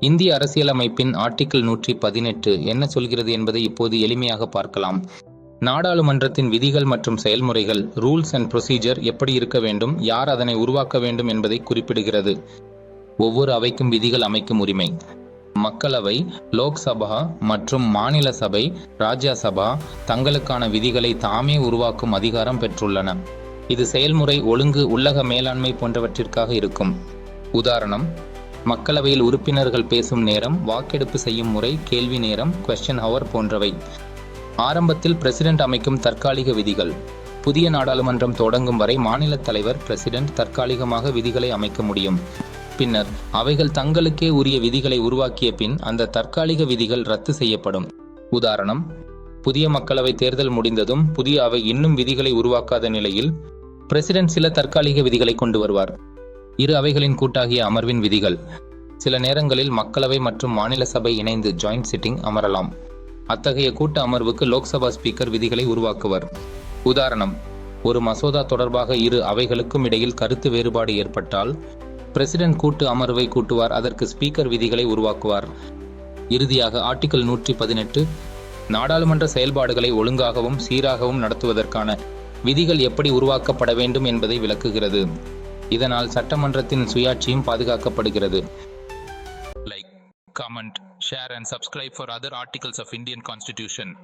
இந்திய அரசியலமைப்பின் ஆர்டிக்கிள் நூற்றி பதினெட்டு என்ன சொல்கிறது என்பதை இப்போது எளிமையாக பார்க்கலாம். நாடாளுமன்றத்தின் விதிகள் மற்றும் செயல்முறைகள் ரூல்ஸ் அண்ட் ப்ரொசீஜர் எப்படி இருக்க வேண்டும் யார் அதனை உருவாக்க வேண்டும் என்பதை குறிப்பிடுகிறது. ஒவ்வொரு அவைக்கும் விதிகள் அமைக்கும் உரிமை. மக்களவை லோக்சபா மற்றும் மாநில சபை ராஜ்யசபா தங்களுக்கான விதிகளை தாமே உருவாக்கும் அதிகாரம் பெற்றுள்ளன. இது செயல்முறை ஒழுங்கு உள்ளக மேலாண்மை போன்றவற்றிற்காக இருக்கும். உதாரணம் மக்களவையில் உறுப்பினர்கள் பேசும் நேரம் வாக்கெடுப்பு செய்யும் முறை கேள்வி நேரம் கொஸ்டின் ஹவர் போன்றவை. ஆரம்பத்தில் பிரசிடென்ட் அமைக்கும் தற்காலிக விதிகள். புதிய நாடாளுமன்றம் தொடங்கும் வரை மாநில தலைவர் பிரசிடென்ட் தற்காலிகமாக விதிகளை அமைக்க முடியும். பின்னர் அவைகள் தங்களுக்கே உரிய விதிகளை உருவாக்கிய பின் அந்த தற்காலிக விதிகள் ரத்து செய்யப்படும். உதாரணம் புதிய மக்களவை தேர்தல் முடிந்ததும் புதிய அவை இன்னும் விதிகளை உருவாக்காத நிலையில் பிரசிடென்ட் சில தற்காலிக விதிகளை கொண்டு வருவார். இரு அவைகளின் கூட்டாகிய அமர்வின் விதிகள். சில நேரங்களில் மக்களவை மற்றும் மாநில சபை இணைந்து ஜாயிண்ட் சிட்டிங் அமரலாம். அத்தகைய கூட்ட அமர்வுக்கு லோக்சபா ஸ்பீக்கர் விதிகளை உருவாக்குவர். உதாரணம் ஒரு மசோதா தொடர்பாக இரு அவைகளுக்கும் இடையில் கருத்து வேறுபாடு ஏற்பட்டால் பிரசிடென்ட் கூட்டு அமர்வை கூட்டுவார் அதற்கு ஸ்பீக்கர் விதிகளை உருவாக்குவார். இறுதியாக ஆர்டிகிள் நூற்றி பதினெட்டு நாடாளுமன்ற செயல்பாடுகளை ஒழுங்காகவும் சீராகவும் நடத்துவதற்கான விதிகள் எப்படி உருவாக்கப்பட வேண்டும் என்பதை விளக்குகிறது. இதனால் சட்டமன்றத்தின் சுயாட்சியும் பாதுகாக்கப்படுகிறது. Like comment share and subscribe for other articles of Indian constitution